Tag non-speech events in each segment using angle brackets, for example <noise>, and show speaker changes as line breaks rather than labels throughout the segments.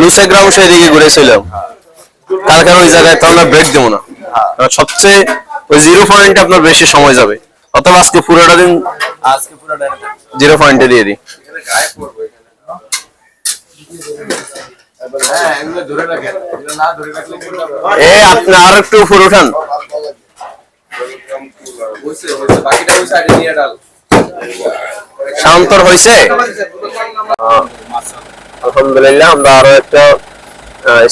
লুসে গ্রাম সেদিকে ঘুরেছিলাম। তার কারণ ওই জায়গায় তো আমরা ব্রেক দেবো না। সবচেয়ে ওই জিরো পয়েন্টে আপনার বেশি সময় যাবে। অথবা আজকে পুরোটা দিন
আজকে পুরো
জিরো পয়েন্টে দিয়ে দিই।
হ্যাঁ
এ আপনি আরও একটু উপরে উঠান।
বাকিটা ওই সাইডে নিয়ে ডাল।
শান্তর হয়েছে আলহামদুলিল্লাহ আমরা আরও একটা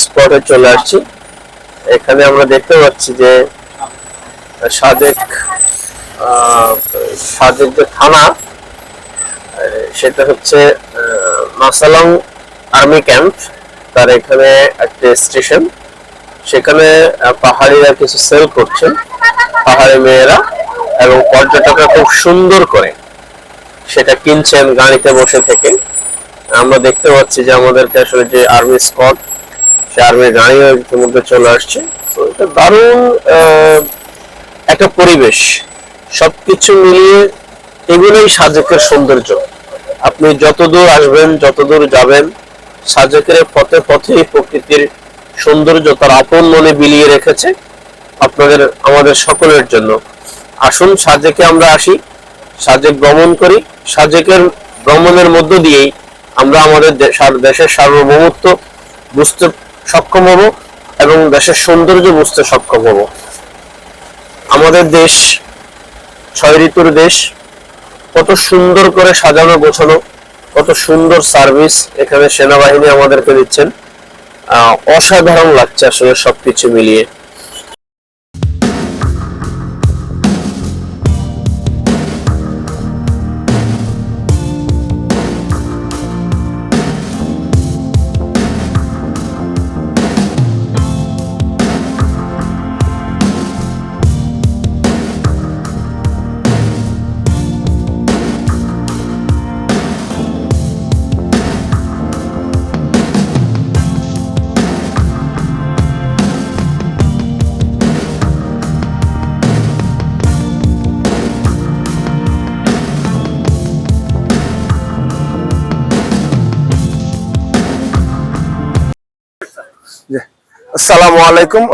স্পটে চলে আসছি। এখানে আমরা দেখতে পাচ্ছি যে সাজেক আহ, যে থানা সেটা হচ্ছে মাসালং আর্মি ক্যাম্প। তার এখানে একটা স্টেশন। সেখানে পাহাড়িরা কিছু সেল করছেন। পাহাড়ি মেয়েরা এবং পর্যটকরা খুব সুন্দর করে। সেটা কিনছেন গাড়িতে বসে থেকে। আমরা দেখতে পাচ্ছি যে আমাদেরকে আসলে যে আর্মি স্কট সে আর্মি গাড়িও ইতিমধ্যে চলে আসছে। তো এটা দারুণ একটা পরিবেশ। সবকিছু মিলিয়ে এগুলোই সাজেকের সৌন্দর্য। আপনি যতদূর আসবেন, যতদূর যাবেন, সাজেকের পথে পথে প্রকৃতির সৌন্দর্য তার আপন মনে বিলিয়ে রেখেছে আপনাদের, আমাদের সকলের জন্য। আসুন সাজেকে আমরা আসি। সাজেক ভ্রমণ করি। সাজেকের ভ্রমণের মধ্য দিয়েই আমরা আমাদের দেশের সার্বভৌমত্ব বুঝতে সক্ষম হব এবং দেশের সৌন্দর্য বুঝতে সক্ষম হব। আমাদের দেশ ছয় ঋতুর দেশ। কত সুন্দর করে সাজানো গোছানো, কত সুন্দর সার্ভিস এখানে সেনাবাহিনী আমাদেরকে দিচ্ছেন। অসাধারণ লাগছে আসলে সবকিছু মিলিয়ে।
আসসালামু আলাইকুম।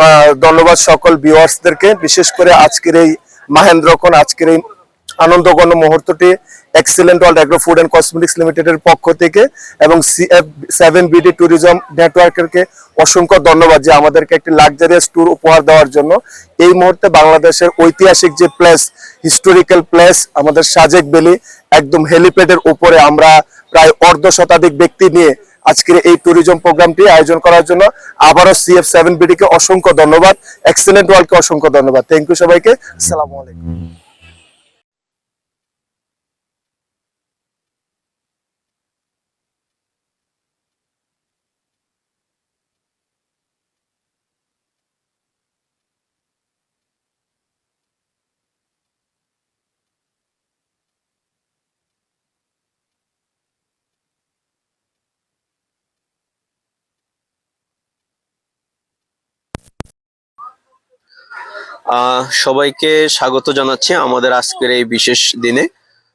ধন্যবাদ সকল ভিউয়ার্সদেরকে। বিশেষ করে আজকের এই মাহেন্দ্রক্ষণ, আজকের এই আনন্দগণ মুহূর্তটি excellent world agro food and cosmetics লিমিটেডের পক্ষ থেকে এবং সিএফ সেভেন বিডি ট্যুরিজম নেটওয়ার্কেরকে অসংখ্য ধন্যবাদ যে আমাদেরকে একটি লাক্সারিয়াস ট্যুর উপহার দেওয়ার জন্য। এই মুহূর্তে বাংলাদেশের ঐতিহাসিক যে প্লেস হিস্টোরিক্যাল প্লেস আমাদের সাজেক বেলি একদম হেলিপ্যাডের উপরে আমরা প্রায় অর্ধ শতাধিক ব্যক্তি নিয়ে আজকের এই ট্যুরিজম প্রোগ্রামটি আয়োজন করার জন্য আবারও সিএফ সেভেন বিডি কে অসংখ্য ধন্যবাদ এক্সেলেন্ট ওয়ার্ল্ডকে অসংখ্য ধন্যবাদ। থ্যাংক ইউ সবাইকে, আসসালামু আলাইকুম।
সবাইকে স্বাগত জানাচ্ছি আমাদের আজকের এই বিশেষ দিনে।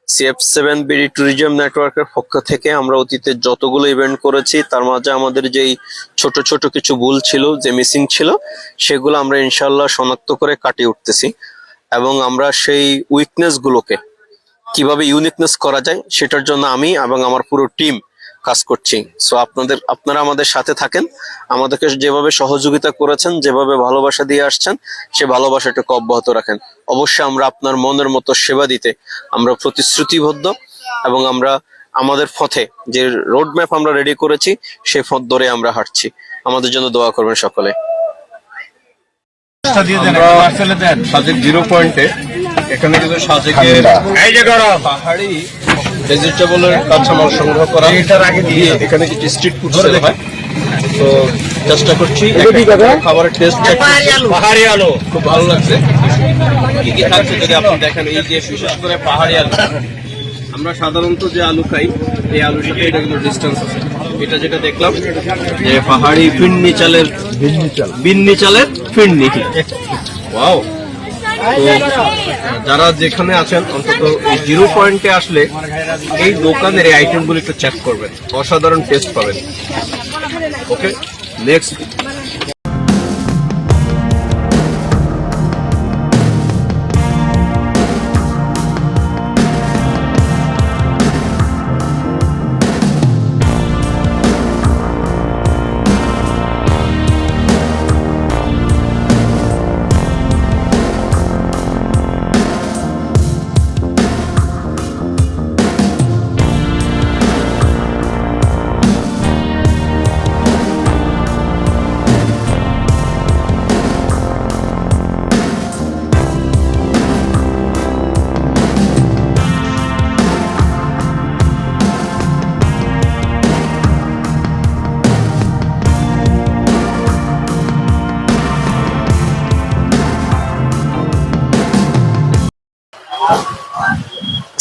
সিএফ সেভেন বিডি ট্যুরিজম নেটওয়ার্কের পক্ষ থেকে আমরা অতীতে যতগুলো ইভেন্ট করেছি, তার মাঝে আমাদের যেই ছোট ছোট কিছু ভুল ছিল, যে মিসিং ছিল, সেগুলো আমরা ইনশাল্লাহ শনাক্ত করে কাটিয়ে উঠতেছি। এবং আমরা সেই উইকনেস গুলোকে কীভাবে ইউনিকনেস করা যায়, সেটার জন্য আমি এবং আমার পুরো টিম কাজ করছি। সো আপনাদের আপনারা আমাদের সাথে থাকেন। আমাদেরকে যেভাবে সহযোগিতা করেছেন যেভাবে ভালোবাসা দিয়ে আসছেন সে ভালোবাসাটাকে অব্যাহত রাখেন। অবশ্যই আমরা আপনার মনের মতো সেবা দিতে আমরা প্রতিশ্রুতিবদ্ধ এবং আমরা আমাদের পথে যে রোড ম্যাপ আমরা রেডি করেছি সেই পথ ধরে আমরা হাঁটছি। আমাদের জন্য দোয়া করবেন সকলে।
সাজেক জিরো পয়েন্টে এখানে কিন্তু সাজেকের পাহাড়ি ভেজিটেবলের কাঁচামাল সংগ্রহ করা দিয়ে এখানে কিছু স্ট্রিট ফুড সেল হয়। তো চেষ্টা করছি খাবারের টেস্ট পাহাড়ি আলো। খুব ভালো লাগছে। কি কি থাকছে যদি আপনি দেখেন এই যে বিশেষ করে পাহাড়ি আলু। আমরা সাধারণত যে আলু খাই এই আলুর সাথে এটা কিন্তু ডিস্টেন্স আছে। এটা যেটা দেখলাম যে পাহাড়ি ফিন্নি চালের বিন্নি চালের ফিন্নি। <laughs> ওয়াও যারা যেখানে আছেন, অন্তত এই জিরো পয়েন্টে আসলে এই দোকানের এই আইটেমগুলো একটু চেক করবেন। অসাধারণ টেস্ট পাবেন। ওকে নেক্সট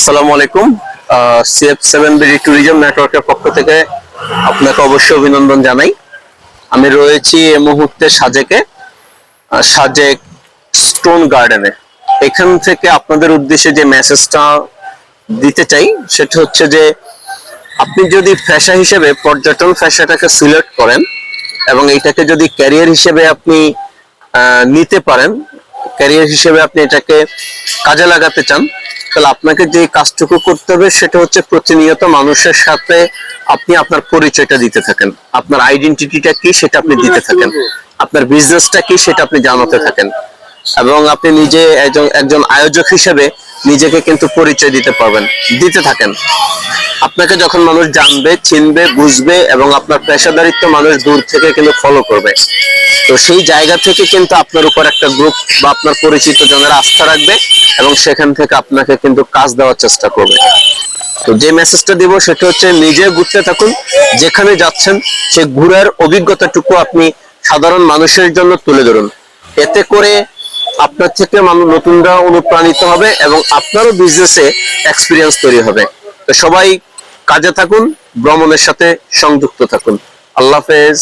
আসসালামু আলাইকুম। সিএফ সেভেন বিডি ট্যুরিজম নেটওয়ার্কের পক্ষ থেকে আপনাকে অবশ্যই অভিনন্দন জানাই। আমি রয়েছি এই মুহূর্তে সাজেকে সাজেক স্টোন গার্ডেনে এখান থেকে আপনাদের উদ্দেশ্যে যে মেসেজটা দিতে চাই, সেটা হচ্ছে যে আপনি যদি পেশা হিসেবে, পর্যটন পেশাটাকে সিলেক্ট করেন এবং এটাকে যদি ক্যারিয়ার হিসেবে আপনি নিতে পারেন, ক্যারিয়ার হিসেবে আপনি এটাকে কাজে লাগাতে চান তাহলে আপনাকে যে কাজটুকু করতে হবে সেটা হচ্ছে প্রতিনিয়ত মানুষের সাথে আপনি আপনার পরিচয়টা দিতে থাকেন। আপনার আইডেন্টিটিটা কি সেটা আপনি দিতে থাকেন। আপনার বিজনেসটা কি সেটা আপনি জানাতে থাকেন। এবং আপনি নিজে একজন একজন আয়োজক হিসেবে নিজেকে কিন্তু পরিচয় দিতে পারবেন, দিতে থাকেন। আপনাকে যখন মানুষ জানবে, চিনবে, বুঝবে এবং আপনার পেশাদারিত্ব মানুষ দূর থেকে কিন্তু ফলো করবে। তো সেই জায়গা থেকে কিন্তু আপনার উপর একটা গ্রুপ বা আপনার পরিচিত জনের আস্থা রাখবে এবং সেখান থেকে আপনাকে কিন্তু কাজ দেওয়ার চেষ্টা করবে। তো যে মেসেজটা দিব সেটা হচ্ছে নিজে ঘুরতে থাকুন, যেখানে যাচ্ছেন, সে ঘুরার অভিজ্ঞতাটুকু আপনি সাধারণ মানুষের জন্য তুলে ধরুন। এতে করে আপনার থেকে মানুষ নতুনরা অনুপ্রাণিত হবে এবং আপনারও বিজনেসে এক্সপিরিয়েন্স তৈরি হবে। তো সবাই কাজে থাকুন, ভ্রমণের সাথে সংযুক্ত থাকুন। আল্লাহ হাফেজ।